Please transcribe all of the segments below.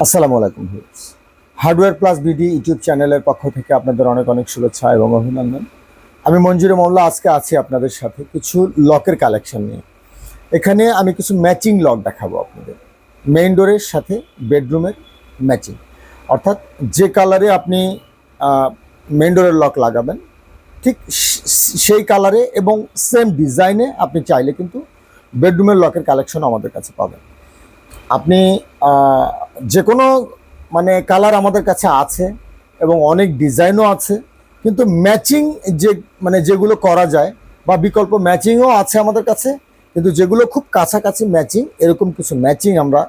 আসসালামু আলাইকুম hardware plus BD YouTube চ্যানেলের পক্ষ থেকে আপনাদের অনেক অনেক শুভেচ্ছা এবং অভিনন্দন। আমি মঞ্জুরি মোল্লা, আজকে আছি আপনাদের সাথে কিছু লকের কালেকশন নিয়ে। এখানে আমি কিছু ম্যাচিং লক দেখাবো আপনাদের। মেইন ডোরের সাথে বেডরুমের ম্যাচিং অর্থাৎ যে কালারে আপনি মেইন ডোরের লক লাগাবেন, ঠিক সেই কালারে এবং সেম ডিজাইনে আপনি চাইলে কিন্তু বেডরুমের লকের কালেকশন আমাদের কাছে পাবেন। আপনি যে কোনো মানে কালার আমাদের কাছে আছে এবং অনেক ডিজাইনও আছে, কিন্তু ম্যাচিং যে মানে যেগুলো করা যায় বা বিকল্প ম্যাচিংও আছে আমাদের কাছে, কিন্তু যেগুলো খুব কাছাকাছি ম্যাচিং এরকম কিছু ম্যাচিং আমরা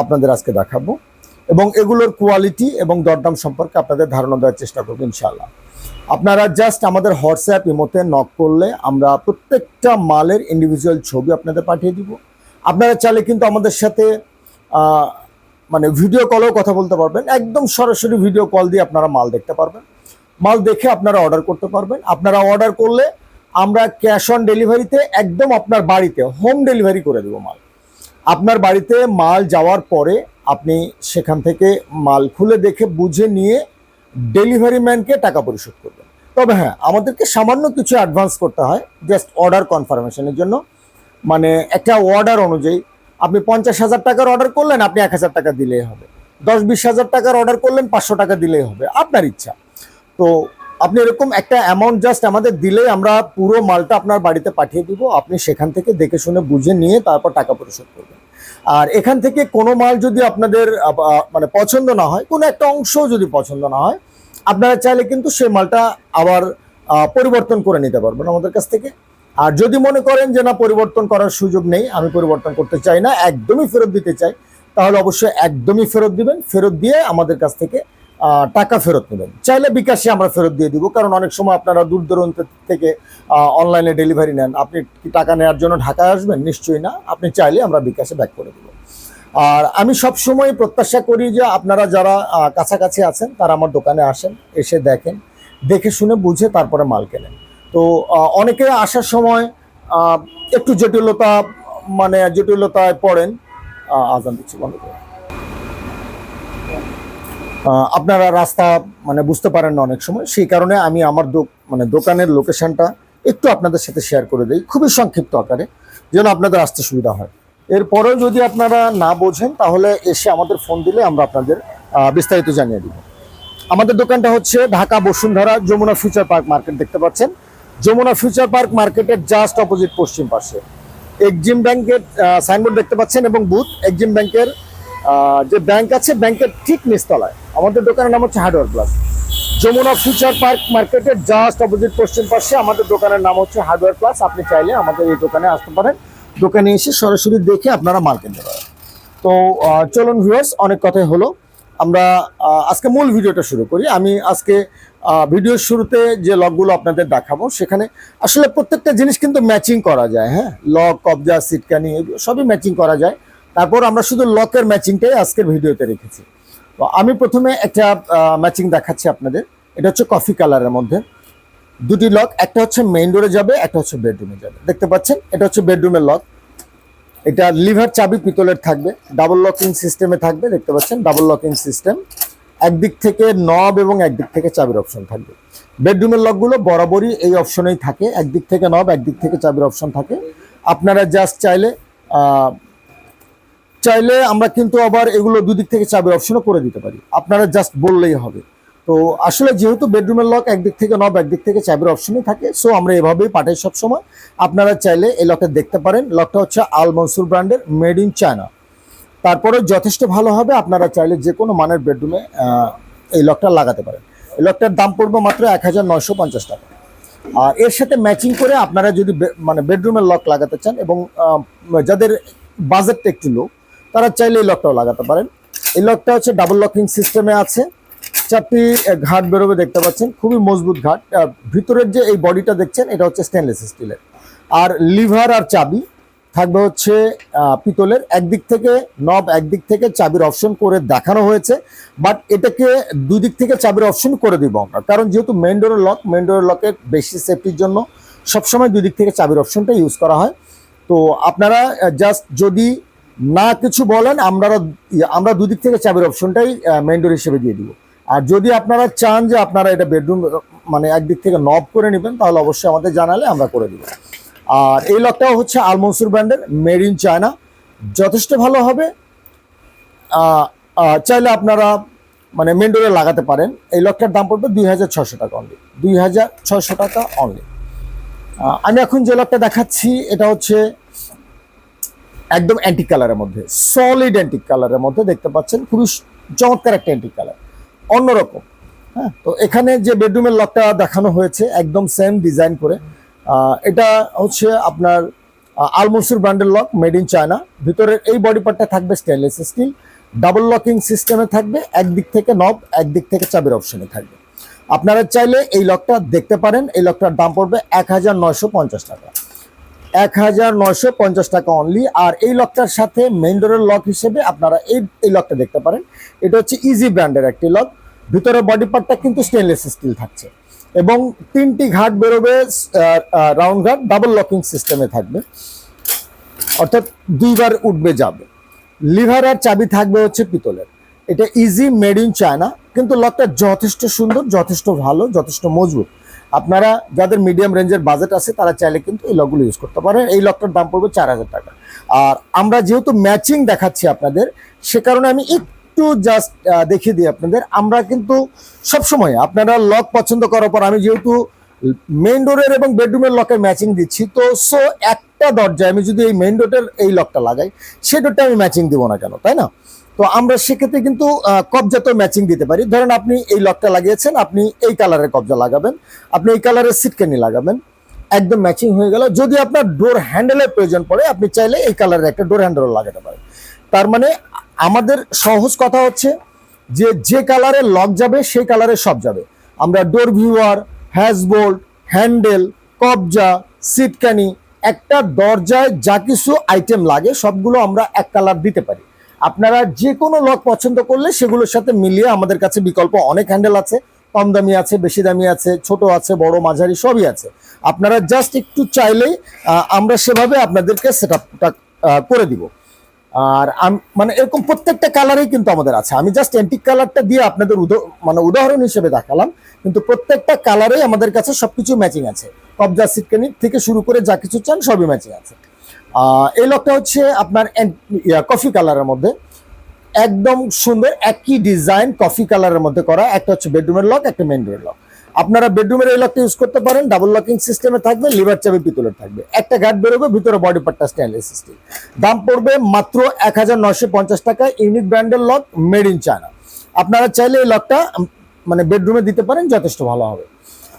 আপনাদের আজকে দেখাবো এবং এগুলোর কোয়ালিটি এবং দরদাম সম্পর্কে আপনাদের ধারণা দেওয়ার চেষ্টা করব, ইনশাআল্লাহ। আপনারা জাস্ট আমাদের হোয়াটসঅ্যাপ ইমোতে নক করলে আমরা প্রত্যেকটা মালের ইন্ডিভিজুয়াল ছবি আপনাদের পাঠিয়ে দিব। আপনারা চাইলে কিন্তু আমাদের সাথে মানে ভিডিও কলেও কথা বলতে পারবেন। একদম সরাসরি ভিডিও কল দিয়ে আপনারা মাল দেখতে পারবেন। মাল দেখে আপনারা অর্ডার করতে পারবেন। আপনারা অর্ডার করলে আমরা ক্যাশ অন ডেলিভারিতে একদম আপনার বাড়িতে হোম ডেলিভারি করে দেবো মাল। আপনার বাড়িতে মাল যাওয়ার পরে আপনি সেখান থেকে মাল খুলে দেখে, বুঝে নিয়ে ডেলিভারি ম্যানকে টাকা পরিশোধ করবেন। তবে হ্যাঁ আমাদেরকে সামান্য কিছু অ্যাডভান্স করতে হয় জাস্ট অর্ডার কনফার্মেশনের জন্য। মানে একটা অর্ডার অনুযায়ী আপনি পঞ্চাশ হাজার টাকার অর্ডার করলেন, আপনি এক হাজার টাকা দিলেই হবে। দশ বিশ হাজার টাকার অর্ডার করলেন, পাঁচশো টাকা দিলেই হবে। আপনার ইচ্ছা। তো আপনি এরকম একটা অ্যামাউন্ট জাস্ট আমাদের দিলেই আমরা পুরো মালটা আপনার বাড়িতে পাঠিয়ে দিব। আপনি সেখান থেকে দেখে শুনে বুঝে নিয়ে তারপর টাকা পরিশোধ করবেন। আর এখান থেকে কোনো মাল যদি আপনাদের মানে পছন্দ না হয়, কোনো একটা অংশ যদি পছন্দ না হয়, আপনারা চাইলে কিন্তু সেই মালটা আবার পরিবর্তন করে নিতে পারবেন আমাদের কাছ থেকে। আর যদি মনে করেন যে না, পরিবর্তন করার সুযোগ নেই, আমি পরিবর্তন করতে চাই না, একদমই ফেরত দিতে চাই, তাহলে অবশ্যই একদমই ফেরত দিবেন, ফেরত দিয়ে আমাদের কাছ থেকে টাকা ফেরত নেবেন। চাইলে বিকাশে আমরা ফেরত দিয়ে দিব, কারণ অনেক সময় আপনারা দূর দূরান্ত থেকে অনলাইনে ডেলিভারি নেন। আপনি টাকা নেওয়ার জন্য ঢাকায় আসবেন? নিশ্চয়ই না। আপনি চাইলে আমরা বিকাশে ব্যাক করে দেব। আর আমি সব সময় প্রত্যাশা করি যে আপনারা যারা কাছাকাছি আছেন, তারা আমার দোকানে আসেন, এসে দেখেন, দেখে শুনে বুঝে তারপরে মাল কেনেন। তো অনেকে আসার সময় একটু জটিলতা মানে জটিলতায় পড়েন। আজান দিচ্ছি, বন্ধ করে। আপনারা রাস্তা মানে বুঝতে পারেন না অনেক সময়। সেই কারণে আমি আমার মানে দোকানের লোকেশনটা একটু আপনাদের সাথে শেয়ার করে দিই। খুবই সংক্ষিপ্ত আকারে, যেন আপনাদের আসতে সুবিধা হয়। এরপরেও যদি আপনারা না বোঝেন, তাহলে এসে আমাদের ফোন দিলে আমরা আপনাদের বিস্তারিত জানিয়ে দিব। আমাদের দোকানটা হচ্ছে Dhaka Bashundhara Jamuna future park market দেখতে পাচ্ছেন। যমুনা ফিউচার পার্ক মার্কেটের জাস্ট অপোজিট পশ্চিম পাশে। এক্সিম ব্যাংকের সাইনবোর্ড দেখতে পাচ্ছেন এবং বুথ এক্সিম ব্যাংকের যে ব্যাংক আছে, ব্যাংকের ঠিক নিচতলায়। আমাদের দোকানের নাম হচ্ছে hardware plus Jamuna future park মার্কেটের জাস্ট অপোজিট পশ্চিম পাশে আমাদের দোকানের নাম হচ্ছে হার্ডওয়ার প্লাস আপনি চাইলে আমাদের এই দোকানে আসতে পারেন। দোকানে এসে সরাসরি দেখে আপনারা মাল কিনতে পারেন। তো চলুন ভিউয়ার্স অনেক কথাই হলো। আমরা আজকে মূল ভিডিওটা শুরু করি। আমি আজকে ভিডিওর শুরুতে যে লকগুলো আপনাদের দেখাবো, সেখানে আসলে প্রত্যেকটা জিনিস কিন্তু ম্যাচিং করা যায় হ্যাঁ? লক, কবজা, সিটকানি, এগুলো সবই ম্যাচিং করা যায়। তারপর আমরা শুধু লকের ম্যাচিংটাই আজকের ভিডিওতে রেখেছি। তো আমি প্রথমে একটা ম্যাচিং দেখাচ্ছি আপনাদের। এটা হচ্ছে কফি কালারের মধ্যে। দুটি লক, একটা হচ্ছে মেইন ডোরে যাবে, একটা হচ্ছে বেডরুমে যাবে। দেখতে পাচ্ছেন? এটা হচ্ছে বেডরুমের লক। এটা লিভার চাবি পিতলের থাকবে ডাবল লকিং সিস্টেমে থাকবে, দেখতে পাচ্ছেন ডাবল লকিং সিস্টেম একদিক থেকে নব এবং একদিক থেকে চাবির অপশন থাকবে। বেডরুমের লকগুলো বরাবরই এই অপশনেই থাকে, একদিক থেকে নব একদিক থেকে চাবির অপশন থাকে। আপনারা জাস্ট চাইলে চাইলে আমরা কিন্তু আবার এগুলো দুদিক থেকে চাবির অপশনও করে দিতে পারি। আপনারা জাস্ট বললেই হবে। তো আসলে যেহেতু বেডরুমের লক একদিক থেকে নব একদিক থেকে চাবির অপশনই থাকে সো আমরা এভাবেই পাঠাই সব সময় আপনারা চাইলে এই লকটা দেখতে পারেন। লকটা হচ্ছে আল মনসুর ব্র্যান্ডের মেড ইন চায়না তারপরে যথেষ্ট ভালো হবে, আপনারা চাইলে যে কোনো মানের বেডরুমে এই লকটা লাগাতে পারেন। এই লকটার দাম পড়বে মাত্র এক হাজার নয়শো পঞ্চাশ টাকা। আর এর সাথে ম্যাচিং করে আপনারা যদি মানে বেডরুমের লক লাগাতে চান এবং যাদের বাজেটটা একটু লো তারা চাইলে এই লকটাও লাগাতে পারেন। এই লকটা হচ্ছে ডাবল লকিং সিস্টেমে আছে। চারটি ঘাট বেরোবে দেখতে পাচ্ছেন। খুবই মজবুত ঘাট। ভিতরের যে এই বডিটা দেখছেন, এটা হচ্ছে স্টেনলেস স্টিলের আর লিভার আর চাবি থাকবে হচ্ছে পিতলের। একদিক থেকে নব একদিক থেকে চাবির অপশন করে দেখানো হয়েছে। বাট এটাকে দুই দিক থেকে চাবির অপশন করে দিব আমরা। কারণ যেহেতু মেন ডোরের লক মেন ডোরের লকের বেশি সেফটির জন্য সবসময় দুই দিক থেকে চাবির অপশনটা ইউজ করা হয়। তো আপনারা জাস্ট যদি না কিছু বলেন আমরা আমরা দুদিক থেকে চাবির অপশনটাই মেইন ডোর হিসেবে দিয়ে দিব। আর যদি আপনারা চান যে আপনারা এটা বেডরুম মানে একদিক থেকে নব করে নেবেন, তাহলে অবশ্যই আমাদের জানালে আমরা করে দিব। আর এই লকটাও হচ্ছে আলমনসুর ব্র্যান্ডের, মেড ইন চায়না। যথেষ্ট ভালো হবে। চাইলে আপনারা মানে মেন ডোরে লাগাতে পারেন। এই লকটার দাম পড়বে দুই হাজার ছশো টাকা অনলি দুই হাজার ছশো টাকা অনলি আমি এখন যে লকটা দেখাচ্ছি, এটা হচ্ছে একদম অ্যান্টিক কালারের মধ্যে সলিড অ্যান্টিক কালারের মধ্যে দেখতে পাচ্ছেন। খুবই চমৎকার একটা অ্যান্টিক কালার অন্যরকম। হ্যাঁ তো এখানে যে বেডরুমের লকটা দেখানো হয়েছে, একদম সেম ডিজাইন করে এটা হচ্ছে আপনার আলমসুর ব্র্যান্ডের লক মেড ইন চায়না ভিতরের এই বডি পার্টটা থাকবে স্টেনলেস স্টিল ডাবল লকিং সিস্টেমে থাকবে, একদিক থেকে নব একদিক থেকে চাবির অপশনে থাকবে। আপনারা চাইলে এই লকটা দেখতে পারেন, এই লকটার দাম পড়বে এক হাজার নয়শো পঞ্চাশ টাকা। এক হাজার নয়শো পঞ্চাশ টাকা অনলি আর এই লকটার সাথে মেইন ডোরের লক হিসেবে আপনারা এই এই লকটা দেখতে পারেন। এটা হচ্ছে ইজি ব্র্যান্ডের একটি লক ভিতরে বডি পার্টটা কিন্তু স্টেনলেস স্টিল থাকছে। এবং তিনটি ঘাট বেরোবে রাউন্ড ঘাট ডাবল লকিং সিস্টেমে থাকবে। অর্থাৎ দুইবার উঠবে, যাবে। লিভার আর চাবি থাকবে হচ্ছে পিতলের। এটা ইজি মেড ইন চায়না কিন্তু লকটা যথেষ্ট সুন্দর, যথেষ্ট ভালো, যথেষ্ট মজবুত। আপনারা যাদের মিডিয়াম রেঞ্জের বাজেট আছে, তারা চাইলে কিন্তু এই লকগুলো ইউজ করতে পারেন। এই লকটার দাম পড়বে চার হাজার টাকা। আর আমরা যেহেতু ম্যাচিং দেখাচ্ছি আপনাদের, সে কারণে আমি একটু জাস্ট দেখিয়ে দিই আপনাদের। আমরা কিন্তু সবসময় আপনারা লক পছন্দ করার পর আমি যেহেতু মেইন ডোরের এবং বেডরুমের লকের ম্যাচিং দিচ্ছি, তো সো একটা দরজায় আমি যদি এই মেইন ডোরের এই লকটা লাগাই, সে ডোরটা আমি ম্যাচিং দিব না কেন, তাই না? তো আমরা সেক্ষেত্রে কিন্তু কবজা তো ম্যাচিং দিতে পারি। ধরেন আপনি এই লকটা লাগিয়েছেন, আপনি এই কালারের কবজা লাগাবেন, আপনি এই কালারের সিটকানি লাগাবেন, একদম ম্যাচিং হয়ে গেল। যদি আপনার ডোর হ্যান্ডেলের প্রয়োজন পড়ে, আপনি চাইলে এই কালারের একটা ডোর হ্যান্ডেল লাগাতে পারেন। তার মানে আমাদের সহজ কথা হচ্ছে যে যে কালারের লক যাবে, সেই কালারের সব যাবে। আমরা ডোর ভিউয়ার হ্যাজবোল্ট হ্যান্ডেল কবজা সিটকানি একটা দরজায় যা কিছু আইটেম লাগে, সবগুলো আমরা এক কালার দিতে পারি। আপনারা যে কোনো লক পছন্দ করলে সেগুলোর সাথে মিলিয়ে আমাদের কাছে বিকল্প অনেক হ্যান্ডেল আছে। কম দামি আছে, বেশি দামি আছে, ছোট আছে, বড়, মাঝারি, সবই আছে। আপনারা জাস্ট একটু চাইলেই আমরা সেভাবে আপনাদেরকে সেট করে দিব। আর মানে এরকম প্রত্যেকটা কালারেই কিন্তু আমাদের আছে। আমি জাস্ট অ্যান্টিক কালারটা দিয়ে আপনাদের মানে উদাহরণ হিসেবে দেখালাম। কিন্তু প্রত্যেকটা কালারেই আমাদের কাছে সবকিছু ম্যাচিং আছে। কবজা সিটকানি থেকে শুরু করে যা কিছু চান সবই ম্যাচিং আছে। এই লকটা হচ্ছে আপনার কফি কালারের মধ্যে। একদম সুন্দর, একই ডিজাইন কফি কালারের মধ্যে করা। একটা হচ্ছে বেডরুমের লক একটা মেন ডোরের লক আপনারা বেডরুমের এই লকটা ইউজ করতে পারেন ডাবল লকিং সিস্টেমে থাকবে লিভার চাবি পিতলের থাকবে। একটা গার্ড বেরোবে, ভিতরে বডি পার্টটা স্টেনলেস স্টিল দাম পড়বে মাত্র এক টাকা ইউনিক ব্র্যান্ডের লক মেড ইন চায়না আপনারা চাইলে এই লকটা মানে বেডরুমে দিতে পারেন, যথেষ্ট ভালো হবে।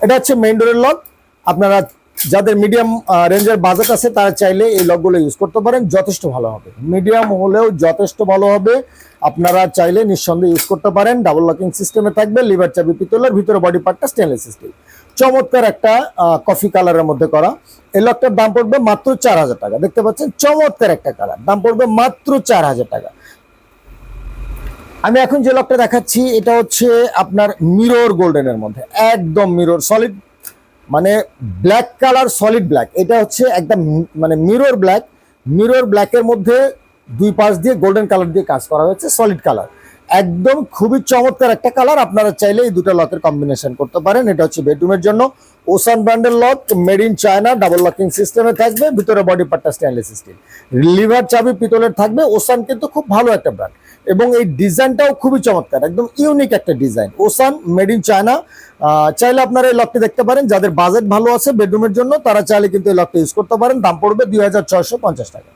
এটা হচ্ছে মেইন ডোরের লক আপনারা যাদের মিডিয়াম রেঞ্জের বাজেট আছে, তারা চাইলে এই লকগুলো ইউজ করতে পারেন, যথেষ্ট ভালো হবে। মিডিয়াম হলেও যথেষ্ট ভালো হবে, আপনারা চাইলে নিঃসন্দেহে ইউজ করতে পারেন ডাবল লকিং সিস্টেমে থাকবে লিভার চাবি, পিতলের ভিতরে বডি পার্টটা স্টেনলেস স্টিল চমৎকার একটা কফি কালারের মধ্যে করা। এই লকটার দাম পড়বে মাত্র চার হাজার টাকা। দেখতে পাচ্ছেন, চমৎকার একটা কালার দাম পড়বে মাত্র চার হাজার টাকা। আমি এখন যে লকটা দেখাচ্ছি, এটা হচ্ছে আপনার মিরর গোল্ডেনের মধ্যে। একদম মিরর সলিড মানে ব্ল্যাক কালার সলিড ব্ল্যাক এটা হচ্ছে একদম মানে মিরর ব্ল্যাক মিরর ব্ল্যাকের মধ্যে দুই পাশ দিয়ে গোল্ডেন কালার দিয়ে কাজ করা হয়েছে সলিড কালার একদম খুবই চমৎকার একটা কালার আপনারা চাইলে এই দুটো লকের কম্বিনেশন করতে পারেন। এটা হচ্ছে বেডরুমের জন্য। ওসান ব্র্যান্ডের lock made in China double locking সিস্টেমে থাকবে, ভিতরে বডি পার্টটা স্টেনলেস স্টিল লিভার চাবি পিতলের থাকবে ওসান কিন্তু খুব ভালো একটা ব্র্যান্ড এবং এই ডিজাইনটাও খুবই চমৎকার, একদম ইউনিক একটা design. Ocean made in China. চাইলে আপনারা এই লকটি দেখতে পারেন, যাদের বাজেট ভালো আছে বেডরুমের জন্য, তারা চাইলে কিন্তু এই লকটা ইউজ করতে পারেন, দাম পড়বে দুই হাজার ছয়শো পঞ্চাশ টাকা।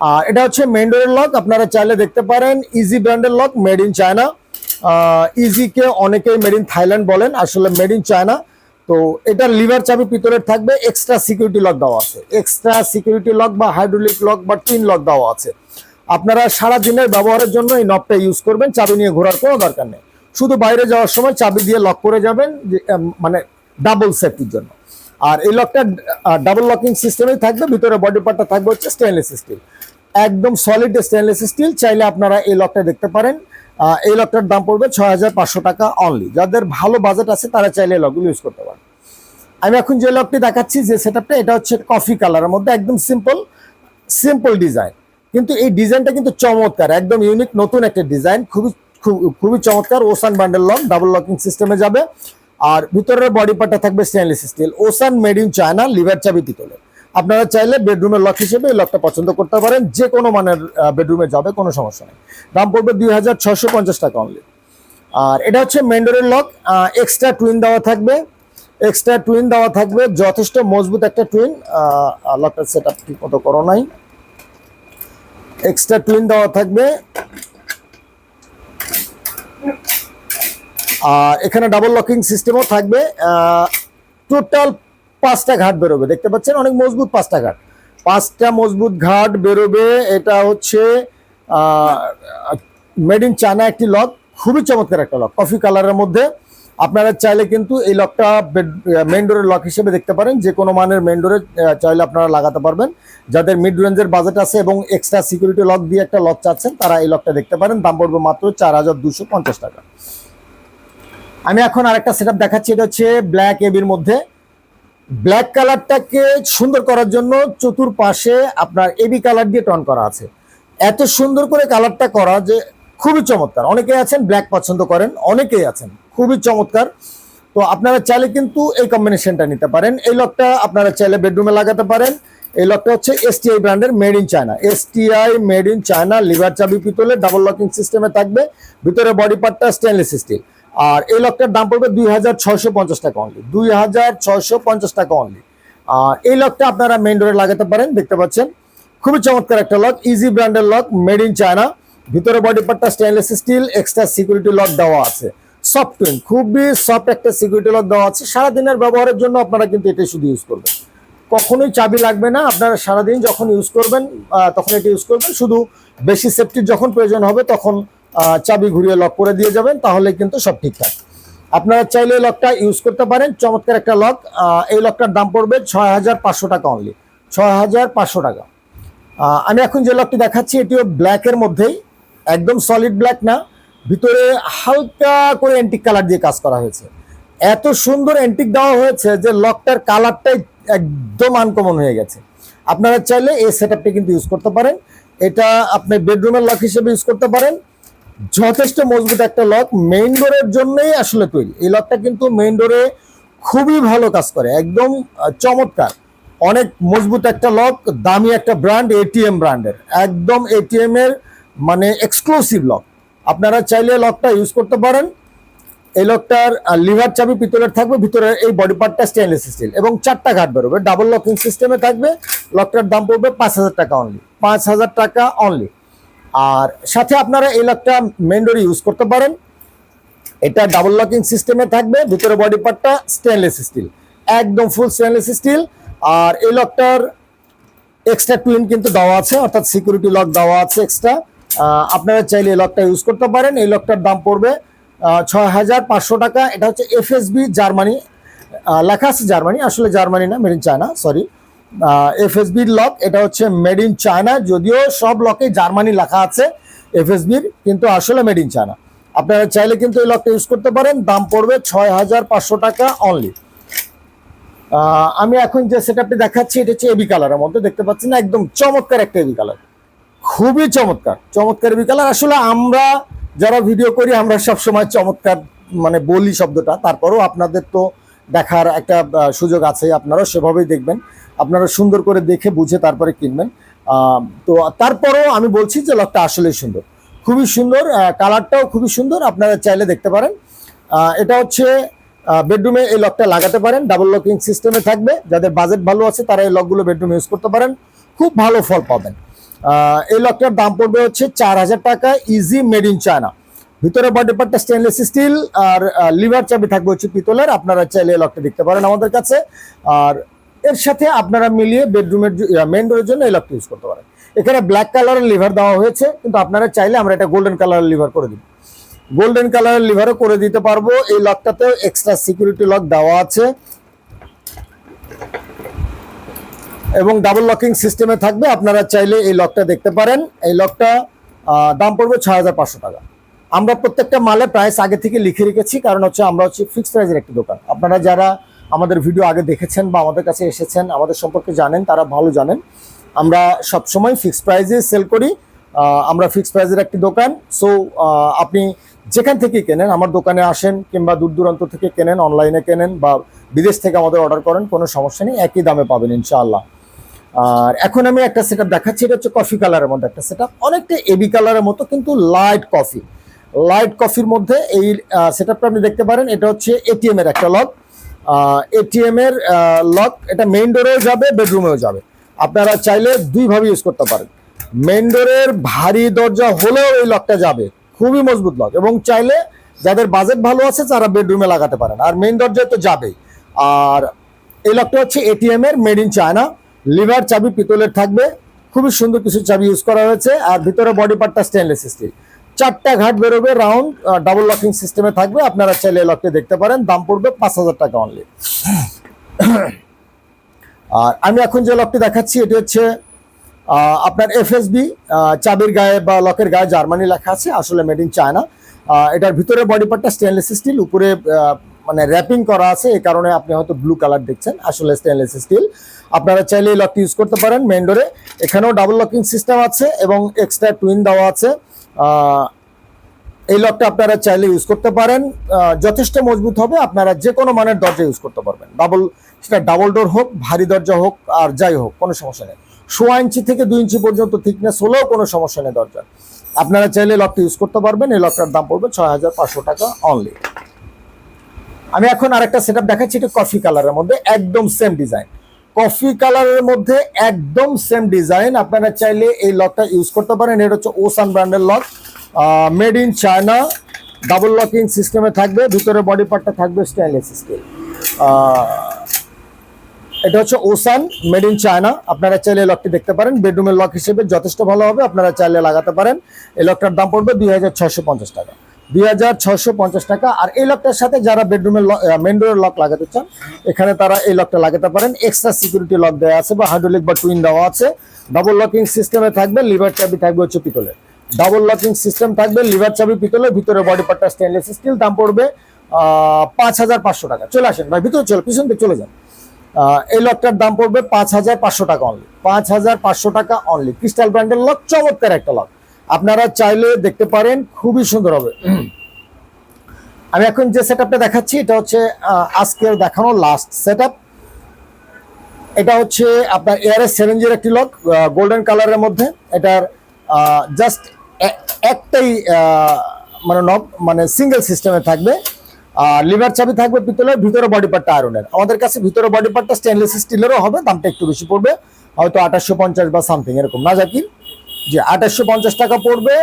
আর এটা হচ্ছে মেন ডোরের লক আপনারা চাইলে দেখতে পারেন ইজি ব্র্যান্ডের লক মেড ইন চায়না ইজিকে অনেকেই মেড ইন থাইল্যান্ড বলেন, আসলে মেড ইন চায়না তো এটার লিভার চাবি পিতলের থাকবে এক্সট্রা সিকিউরিটি লক দেওয়া আছে। এক্সট্রা সিকিউরিটি লক বা হাইড্রোলিক লক বা টিন লক দেওয়া আছে। আপনারা সারা দিনের ব্যবহারের জন্য এই নবটা ইউজ করবেন, চাবি নিয়ে ঘোরার কোনো দরকার নেই। শুধু বাইরে যাওয়ার সময় চাবি দিয়ে লক করে যাবেন মানে ডাবল সেফটির জন্য। আর এই লকটা ডাবল লকিং সিস্টেমেই থাকবে, ভিতরে বডি পার্টটা থাকবে হচ্ছে স্টেনলেস স্টিল একদম সলিড স্টেনলেস স্টিল চাইলে আপনারা এই লকটা দেখতে পারেন। এই লকটার দাম পড়বে ছয় হাজার পাঁচশো টাকা অনলি যাদের ভালো বাজেট আছে, তারা চাইলে এই লকগুলো ইউজ করতে পারেন। আমি এখন যে লকটি দেখাচ্ছি, যে সেটআপটা এটা হচ্ছে কফি কালারের মধ্যে, একদম সিম্পল সিম্পল ডিজাইন কিন্তু এই ডিজাইনটা কিন্তু চমৎকার, একদম ইউনিক নতুন একটা ডিজাইন, খুবই, খুব- খুবই চমৎকার। Ocean bundle lock double locking সিস্টেমে যাবে। আর ভিতরের বডি পার্টটা থাকবে stainless steel ocean made in China lever চাবি পিতলের আপনারা চাইলে বেডরুমের লক হিসেবে এই লকটা পছন্দ করতে পারেন। যে কোনো মানের বেডরুমে যাবে, কোনো সমস্যা নেই। দাম পড়বে দুই হাজার ছশো পঞ্চাশ টাকা অনলি আর এটা হচ্ছে মেন্ডোরের লক এক্সট্রা টুইন দেওয়া থাকবে। এক্সট্রা টুইন দেওয়া থাকবে। যথেষ্ট মজবুত একটা টুইন লকটার সেট আপ ঠিক মতো করো নাই। এক্সট্রা টুইন দেওয়া থাকবে। আর এখানে ডাবল লকিং সিস্টেমও থাকবে। টোটাল পাঁচটা ঘাট বেরোবে। দেখতে পাচ্ছেন অনেক মজবুত পাঁচটা ঘাট। পাঁচটা মজবুত ঘাট বেরোবে। এটা হচ্ছে মেড ইন চায়না একটি লক খুবই চমৎকার একটা লক কফি কালারের মধ্যে। আপনারা চাইলে কিন্তু এই লকটা মেন ডোরের লক হিসেবে দেখতে পারেন। যে কোনো মানের মেন ডোরে চাইলে আপনারা লাগাতে পারবেন। যাদের মিড রেঞ্জের বাজেট আছে এবং এক্সট্রা সিকিউরিটি লক দিয়ে একটা লক চাচ্ছেন, তারা এই লকটা দেখতে পারেন। দাম পড়বে মাত্র চার হাজার দুশো পঞ্চাশ টাকা। আমি এখন আরেকটা সেট দেখাচ্ছি। এটা হচ্ছে ব্ল্যাক এবির মধ্যে। ব্ল্যাক কালারটাকে সুন্দর করার জন্য চতুর্পাশে আপনার এবি কালার দিয়ে টন করা আছে। এত সুন্দর করে কালারটা করা যে খুবই চমৎকার। অনেকেই আছেন ব্ল্যাক পছন্দ করেন, অনেকেই আছেন খুবই চমৎকার। তো আপনারা চাইলে কিন্তু এই কম্বিনেশনটা নিতে পারেন। এই লকটা আপনারা চাইলে বেডরুমে লাগাতে পারেন। এই লকটা হচ্ছে এসটিআই ব্র্যান্ডের made in China STI made in China lever চাবি পিতলে ডাবল লকিং সিস্টেমে থাকবে। ভিতরে বডি পার্টটা স্টেনলেস স্টিল আর এই লকটার দাম পড়বে দুই হাজার ছয়শো পঞ্চাশ টাকা অনলি দুই হাজার ছয়শো পঞ্চাশ টাকা অনলি আর এই লকটা আপনারা মেইন ডোরে লাগাতে পারেন, দেখতে পাচ্ছেন। খুবই চমৎকার একটা লক ইজি ব্র্যান্ডের লক মেড ইন চায়না ভিতরে বডি পার্টটা stainless steel extra security lock দেওয়া আছে। সফট টুইন খুবই সফট একটা সিকিউরিটি লক দেওয়া আছে। সারাদিনের ব্যবহারের জন্য আপনারা কিন্তু এটা শুধু ইউজ করবেন। কখনোই চাবি লাগবে না, আপনারা সারাদিন যখন ইউজ করবেন তখন এটা ইউজ করবেন। শুধু বেশি সেফটির যখন প্রয়োজন হবে, তখন চাবি ঘুরিয়ে লক করে দিয়ে যাবেন, তাহলে কিন্তু সব ঠিকঠাক। আপনারা চাইলে এই লকটা ইউজ করতে পারেন। চমৎকার একটা লক এই লকটার দাম পড়বে ছয় হাজার পাঁচশো টাকা অনলি ছয় হাজার পাঁচশো টাকা। আমি এখন যে লকটি দেখাচ্ছি, এটিও ব্ল্যাকের মধ্যেই। একদম সলিড ব্ল্যাক না, ভিতরে হালকা করে অ্যান্টিক কালার দিয়ে কাজ করা হয়েছে। এত সুন্দর অ্যান্টিক দেওয়া হয়েছে যে লকটার কালারটাই একদম আনকমন হয়ে গেছে। আপনারা চাইলে এই সেটআপটি কিন্তু ইউজ করতে পারেন। এটা আপনি বেডরুমের লক হিসেবে ইউজ করতে পারেন। যথেষ্ট মজবুত একটা লক মেইন ডোরের জন্যই আসলে তৈরি। এই লকটা কিন্তু মেইন ডোরে খুবই ভালো কাজ করে, একদম চমৎকার। অনেক মজবুত একটা লক দামি একটা ব্র্যান্ড এটিএম ব্র্যান্ডের একদম এটিএম এর মানে এক্সক্লুসিভ লক আপনারা চাইলে লকটা ইউজ করতে পারেন। এই লকটার লিভার চাবি পিতলের থাকবে, ভিতরে এই বডি পার্টটা স্টেনলেস স্টিল এবং চারটা ঘাট বেরোবে। ডাবল লকিং সিস্টেমে থাকবে। লকটার দাম পড়বে পাঁচ হাজার টাকা অনলি পাঁচ হাজার টাকা অনলি আর সাথে আপনারা এই লকটা মেন ডোরে ইউজ করতে পারেন। এটা ডাবল লকিং সিস্টেমে থাকবে, ভিতরে বডি পার্টটা স্টেনলেস স্টিল একদম ফুল স্টেনলেস স্টিল আর এই লকটার এক্সট্রা টুইন কিন্তু দেওয়া আছে, অর্থাৎ সিকিউরিটি লক দেওয়া আছে এক্সট্রা আপনারা চাইলে এই লকটা ইউজ করতে পারেন। এই লকটার দাম পড়বে ছয় হাজার পাঁচশো টাকা। এটা হচ্ছে এফএসবি জার্মানি লেখা আছে জার্মানি আসলে জার্মানি না মেড ইন চায়না সরি এফএসবির লক এটা হচ্ছে মেড ইন চায়না যদিও সব লকে জার্মানি লেখা আছে এফএসবির কিন্তু আসলে মেড ইন চায়না আপনারা চাইলে কিন্তু এই লকটা ইউজ করতে পারেন, দাম পড়বে ছয় হাজার পাঁচশো টাকা অনলি আমি এখন যে সেটআপটি দেখাচ্ছি, এটা হচ্ছে এবি কালারের মধ্যে, দেখতে পাচ্ছেন না একদম চমৎকার একটা এবি কালার খুবই চমৎকার। চমৎকার এবি কালার আসলে আমরা যারা ভিডিও করি, আমরা সব সময় চমৎকার মানে বলি শব্দটা। তারপরেও আপনাদের তো দেখার একটা সুযোগ আছে আপনারাও সেভাবেই দেখবেন। আপনারা সুন্দর করে দেখে বুঝে তারপরে কিনবেন। তো তারপরেও আমি বলছি যে লকটা আসলেই সুন্দর। খুবই সুন্দর কালারটাও খুবই সুন্দর। আপনারা চাইলে দেখতে পারেন। এটা হচ্ছে বেডরুমে এই লকটা লাগাতে পারেন। ডাবল লকিং সিস্টেমে থাকবে। যাদের বাজেট ভালো আছে, তারা এই লকগুলো বেডরুমে ইউজ করতে পারেন। খুব ভালো ফল পাবেন। এই লকটার দাম পড়বে হচ্ছে চার হাজার টাকা ইজি মেড ইন চায়না ভিতরে বডি পার্টটা স্টেনলেস স্টিল আর লিভার চাবি থাকবে হচ্ছে পিতলের, আপনারা চাইলে এই লকটা দেখতে পারেন আমাদের কাছে। আর এর সাথে আপনারা মিলিয়ে বেডরুমের মেন ডোরের জন্য এই লকটা ইউজ করতে পারেন। এখানে ব্ল্যাক কালারের লিভার দেওয়া হয়েছে, কিন্তু আপনারা চাইলে আমরা এটা গোল্ডেন কালারের লিভার করে দিব। গোল্ডেন কালারের লিভারও করে দিতে পারব, এই লকটাতেও এক্সট্রা সিকিউরিটি লক দেওয়া আছে। এবং ডাবল লকিং সিস্টেমে থাকবে। আপনারা চাইলে এই লকটা দেখতে পারেন। এই লকটা দাম পড়বে ছয় হাজার পাঁচশো টাকা। আমরা প্রত্যেকটা মালে প্রাইস আগে থেকে লিখে রেখেছি, কারণ হচ্ছে আমরা হচ্ছে ফিক্সড প্রাইজের একটি দোকান। আপনারা যারা আমাদের ভিডিও আগে দেখেছেন বা আমাদের কাছে এসেছেন, আমাদের সম্পর্কে জানেন, তারা ভালো জানেন। আমরা সবসময় ফিক্সড প্রাইজে সেল করি। আমরা ফিক্সড প্রাইজের একটি দোকান। সো আপনি যেখান থেকে কেনেন, আমার দোকানে আসেন কিংবা দূর দূরান্ত থেকে কেনেন অনলাইনে কেনেন বা বিদেশ থেকে আমাদের অর্ডার করেন, কোনো সমস্যা নেই। একই দামে পাবেন, ইনশাআল্লাহ। আর এখন আমি একটা সেট দেখাচ্ছি, এটা হচ্ছে কফি কালারের মধ্যে একটা সেট অনেকটা এবি কালারের মতো, কিন্তু লাইট কফি লাইট কফির মধ্যে এই সেট আপনি দেখতে পারেন, এটা হচ্ছে এটিএম এর একটা লক এটিএম এর লক এটা মেইন ডোরেও যাবে বেডরুমেও যাবে। আপনারা চাইলে দুইভাবে ইউজ করতে পারেন। মেইন ডোরের ভারী দরজা হলেও এই লকটা যাবে। খুবই মজবুত লক এবং চাইলে যাদের বাজেট ভালো আছে, তারা বেডরুমে লাগাতে পারেন। আর মেইন দরজায় তো যাবেই। আর এই লকটা হচ্ছে এটিএম এর মেড ইন চায়না লিভার চাবি পিতলের থাকবে। খুবই সুন্দর কিছু চাবি ইউজ করা হয়েছে। আর ভিতরে বডি পার্টটা স্টেনলেস স্টিল চারটা ঘাট বেরোবে রাউন্ড ডাবল লকিং সিস্টেমে থাকবে। আপনারা চাইলে লকটি দেখতে পারেন। দাম পড়বে পাঁচ হাজার টাকা অনলি আর আমি এখন যে লকটি দেখাচ্ছি, এটি হচ্ছে আপনার এফএসবি চাবির গায়ে বা লকের গায়ে জার্মানি লেখা আছে। আসলে মেড ইন চায়না এটার ভিতরে বডি পার্টটা স্টেনলেস স্টিল উপরে মানে র্যাপিং করা আছে। এই কারণে আপনি হয়তো ব্লু কালার দেখছেন। আসলে স্টেনলেস স্টিল আপনারা চাইলে এই লকটি ইউজ করতে পারেন মেন ডোরে এখানেও ডাবল লকিং সিস্টেম আছে এবং এক্সট্রা টুইন দেওয়া আছে। এই লকটা আপনারা চাইলে ইউজ করতে পারেন। যথেষ্ট মজবুত হবে, আপনারা যে কোনো মানের দরজা ইউজ করতে পারবেন। ডাবল সেটা ডাবল ডোর হোক, ভারী দরজা হোক, আর যাই হোক, কোনো সমস্যা নেই। সোয়া ইঞ্চি থেকে দুই ইঞ্চি পর্যন্ত থিকনেস হলেও কোনো সমস্যা নেই দরজা আপনারা চাইলে লকটা ইউজ করতে পারবেন। এই লকটার দাম পড়বে ছয় হাজার পাঁচশো টাকা অনলি আমি এখন আরেকটা সেট আপ দেখাচ্ছি, এটা কফি কালারের মধ্যে, একদম সেম ডিজাইন কফি কালারের মধ্যে একদম সেম ডিজাইন আপনারা চাইলে এই লকটা ইউজ করতে পারেন। এটা হচ্ছে ওসান ব্র্যান্ডের lock made in China double locking সিস্টেমে থাকবে। ভিতরে বডি পার্টটা থাকবে স্টেনলেস স্টিল এটা হচ্ছে ওসান মেড ইন চায়না আপনারা চাইলে এই লকটি দেখতে পারেন। বেডরুমের লক হিসেবে যথেষ্ট ভালো হবে। আপনারা চাইলে লাগাতে পারেন। এই লকটার দাম পড়বে দুই হাজার ছয়শো পঞ্চাশ টাকা। দুই হাজার ছয়শো পঞ্চাশ টাকা। আর এই লকটার সাথে যারা বেডরুমের মেন ডোরের লক লাগাতে চান, এখানে তারা এই লকটা লাগাতে পারেন। এক্সট্রা সিকিউরিটি লক দেওয়া আছে বা হাইড্রোলিক বা টুইন দেওয়া আছে। ডাবল লকিং সিস্টেমে থাকবে লিভার চাবি থাকবে হচ্ছে পিতলের। ডাবল লকিং সিস্টেম থাকবে লিভার চাবি পিতলের, ভিতরে বডি পার্টটা স্টেনলেস স্টিল দাম পড়বে পাঁচ হাজার পাঁচশো টাকা। চলে আসেন ভাই, ভিতরে চলে, পিছন দিকে চলে যান। এই লকটার দাম পড়বে পাঁচ হাজার পাঁচশো টাকা অনলি পাঁচ হাজার পাঁচশো টাকা অনলি ক্রিস্টাল ব্র্যান্ডের লক চমৎকার একটা লক আপনারা চাইলে দেখতে পারেন, খুবই সুন্দর হবে। আমি এখন যে সেট দেখাচ্ছি, এটা হচ্ছে আজকের দেখানো লাস্ট সেট এটা হচ্ছে আপনার এয়ারের সেভেন জিরো একটি লক গোল্ডেন কালারের মধ্যে। এটার জাস্ট একটাই মানে নব মানে সিঙ্গেল সিস্টেমে থাকবে। আর লিভার চাবি থাকবে পিতলের, ভিতরে বডি পার্টটা আয়রনের আমাদের কাছে ভিতরে বডি পার্টটা স্টেনলেস স্টিলেরও হবে, দামটা একটু বেশি পড়বে। হয়তো আঠাশশো পঞ্চাশ বা সামথিং এরকম। না জাকির? যে আঠাশশো পঞ্চাশ টাকা পড়বে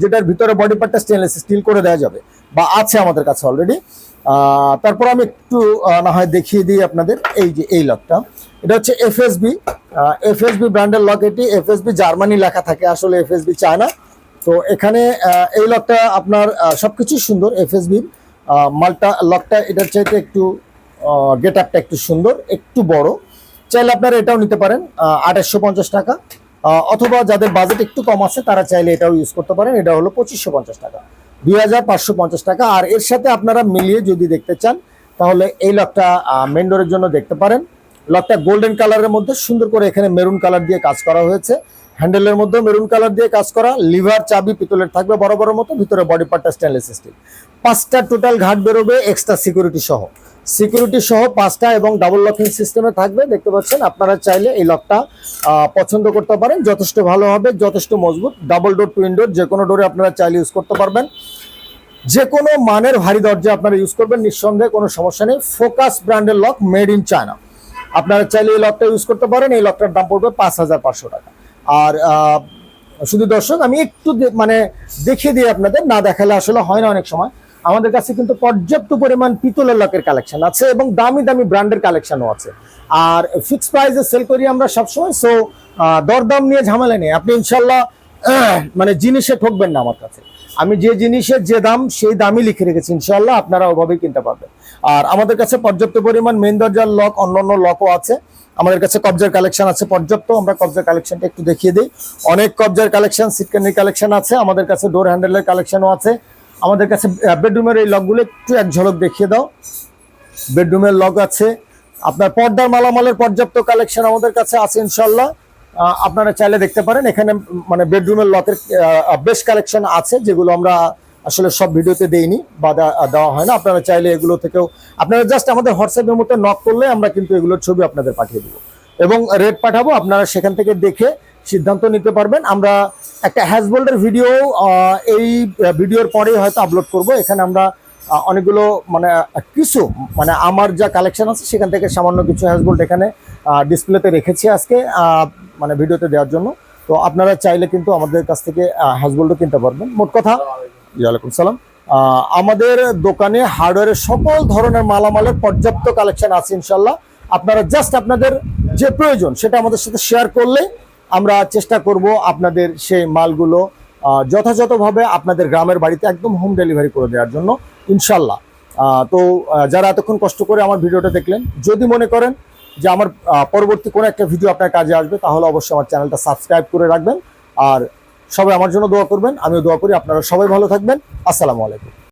যেটার ভিতরে বডি পার্টটা স্টেনলেস স্টিল করে দেওয়া যাবে, বা আছে আমাদের কাছে অলরেডি তারপর আমি একটু না হয় দেখিয়ে দিই আপনাদের এই যে, এই লকটা এটা হচ্ছে এফএসবি এফএসবি ব্র্যান্ডের লক এটি। এফএসবি জার্মানি লেখা থাকে, আসলে এফএসবি চায়না তো এখানে এই লকটা আপনার সব কিছুই সুন্দর এফএসবির মালটা লকটা এটার চাইতে একটু গেট আপটা একটু সুন্দর, একটু বড়। চাইলে আপনারা এটাও নিতে পারেন আঠাশশো টাকা। অথবা যাদের বাজেট একটু কম আছে, তারা চাইলে এটাও ইউজ করতে পারেন। এটা হলো পঁচিশশো পঞ্চাশ টাকা। দুই হাজার পাঁচশো পঞ্চাশ টাকা। আর এর সাথে আপনারা মিলিয়ে যদি দেখতে চান, তাহলে এই লকটা মেন্ডোরের জন্য দেখতে পারেন। লকটা গোল্ডেন কালারের মধ্যে, সুন্দর করে এখানে মেরুন কালার দিয়ে কাজ করা হয়েছে। হ্যান্ডেলের মধ্যে মেরুন কালার দিয়ে কাজ করা। লিভার চাবি, পিতলের থাকবে বড় বড় মতো, ভিতরে বডি পার্টটা স্টেনলেস স্টিল পাঁচটা টোটাল ঘাট বেরোবে এক্সট্রা সিকিউরিটি সহ। সিকিউরিটি সহ পাঁচটা এবং ডাবল লকিং সিস্টেমে থাকবে। দেখতে পাচ্ছেন, আপনারা চাইলে এই লকটা পছন্দ করতে পারেন। যথেষ্ট ভালো হবে, যথেষ্ট মজবুত। ডাবল ডোর, টুইন ডোর, যে কোনো ডোরে আপনারা চাইলে ইউজ করতে পারবেন। যে কোনো মানের ভারী দরজা আপনারা ইউজ করবেন, নিঃসন্দেহে কোনো সমস্যা নেই। ফোকাস ব্র্যান্ডের লক মেড ইন চায়না। আপনারা চাইলে এই লকটা ইউজ করতে পারেন। এই লকটার দাম পড়বে পাঁচ হাজার পাঁচশো টাকা। আর শুধু দর্শক, আমি একটু মানে দেখিয়ে দিই আপনাদের। না দেখালে আসলে হয় না অনেক সময়। আমাদের কাছে কিন্তু পর্যাপ্ত পরিমাণ পিতলের লকের কালেকশন আছে এবং দামি দামি ব্র্যান্ডের কালেকশনও আছে। আর ফিক্সড প্রাইসে সেল করি আমরা সবসময় সো দরদাম নিয়ে ঝামেলা নেই। আপনি ইনশাল্লাহ মানে জিনিসে ঠকবেন না আমার কাছে। আমি যে জিনিসের যে দাম, সেই দামই লিখে রেখেছি। ইনশাল্লাহ আপনারা ওভাবেই কিনতে পারবেন। আর আমাদের কাছে পর্যাপ্ত পরিমাণ মেন দরজার লক অন্যান্য লকও আছে। আমাদের কাছে কবজার কালেকশন আছে পর্যাপ্ত। আমরা কবজার কালেকশনটা একটু দেখিয়ে দিই। অনেক কবজার কালেকশন সিটকানির কালেকশন আছে। আমাদের কাছে ডোর হ্যান্ডেলের কালেকশনও আছে। আমাদের কাছে বেডরুমের এই লকগুলো একটু এক ঝলক দেখিয়ে দাও। বেডরুমের লক আছে। আপনার পর্দার মালামালের পর্যাপ্ত কালেকশন আমাদের কাছে আছে ইনশাল্লাহ আপনারা চাইলে দেখতে পারেন, এখানে মানে বেডরুমের লকের বেশ কালেকশন আছে, যেগুলো আমরা আসলে সব ভিডিওতে দেইনি, বা দেওয়া হয় না। আপনারা চাইলে এগুলো থেকেও, আপনারা জাস্ট আমাদের হোয়াটসঅ্যাপের মধ্যে নক করলে আমরা কিন্তু এগুলোর ছবি আপনাদের পাঠিয়ে দেবো। এবং রেট পাঠাবো, আপনারা সেখান থেকে দেখে সিদ্ধান্ত নিতে পারবেন। আমরা একটা হ্যাজবোল্ডের ভিডিও এই ভিডিওর পরেই হয়তো আপলোড করব। এখানে আমরা অনেকগুলো মানে কিছু মানে আমার যা কালেকশন আছে, সেখান থেকে সামান্য কিছু হ্যাজবোল্ড এখানে ডিসপ্লেতে রেখেছি আজকে মানে ভিডিওতে দেওয়ার জন্য। তো আপনারা চাইলে কিন্তু আমাদের কাছ থেকে হ্যাজবোল্ডও কিনতে পারবেন। মোট কথা, ওয়ালাইকুম সালাম। আমাদের দোকানে হার্ডওয়্যারের সকল ধরনের মালামালের পর্যাপ্ত কালেকশন আছে ইনশাল্লাহ আপনারা জাস্ট আপনাদের যে প্রয়োজন, সেটা আমাদের সাথে শেয়ার করলে আমরা চেষ্টা করব আপনাদের সেই মালগুলো যথাযথভাবে আপনাদের গ্রামের বাড়িতে একদম হোম ডেলিভারি করে দেওয়ার জন্য, ইনশাল্লাহ। তো যারা এতক্ষণ কষ্ট করে আমার ভিডিওটা দেখলেন, যদি মনে করেন যে আমার পরবর্তী কোনো একটা ভিডিও আপনার কাজে আসবে, তাহলে অবশ্যই আমার চ্যানেলটা সাবস্ক্রাইব করে রাখবেন। আর সবাই আমার জন্য দোয়া করবেন, আমিও দোয়া করি, আপনারা সবাই ভালো থাকবেন। আসসালামু আলাইকুম।